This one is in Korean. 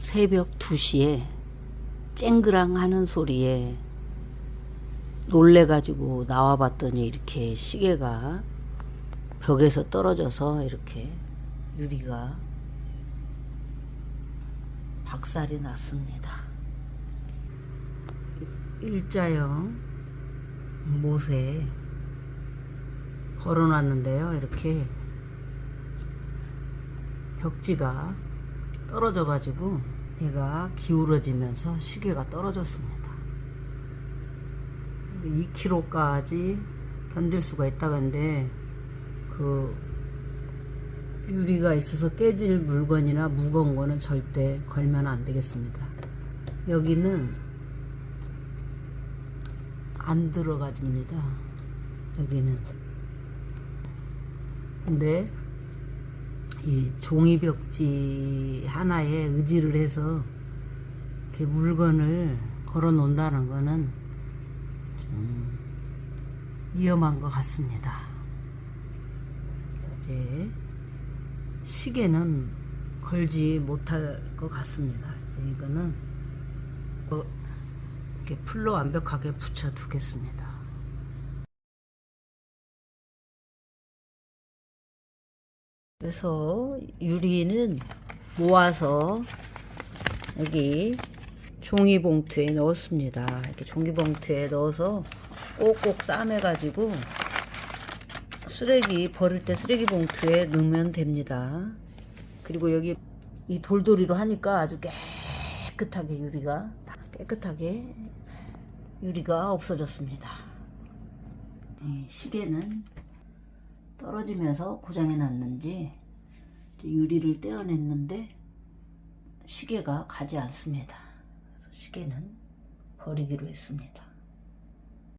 새벽 2시에 쨍그랑 하는 소리에 놀래가지고 나와봤더니 이렇게 시계가 벽에서 떨어져서 이렇게 유리가 박살이 났습니다. 일자형 못에 걸어놨는데요. 이렇게 벽지가 떨어져가지고 얘가 기울어지면서 시계가 떨어졌습니다. 2kg까지 견딜 수가 있다는데 그 유리가 있어서 깨질 물건이나 무거운 거는 절대 걸면 안 되겠습니다. 여기는 안 들어가집니다. 여기는. 근데 이 종이벽지 하나에 의지를 해서 이렇게 물건을 걸어 놓는다는 거는 좀 위험한 것 같습니다. 이제 시계는 걸지 못할 것 같습니다. 이거는 어, 이렇게 풀로 완벽하게 붙여 두겠습니다. 그래서 유리는 모아서 여기 종이봉투에 넣었습니다. 이렇게 종이봉투에 넣어서 꼭꼭 싸매가지고 쓰레기 버릴 때 쓰레기 봉투에 넣으면 됩니다. 그리고 여기 이 돌돌이로 하니까 아주 깨끗하게 유리가 깨끗하게 유리가 없어졌습니다. 이 시계는 떨어지면서 고장이 났는지 유리를 떼어냈는데 시계가 가지 않습니다. 그래서 시계는 버리기로 했습니다.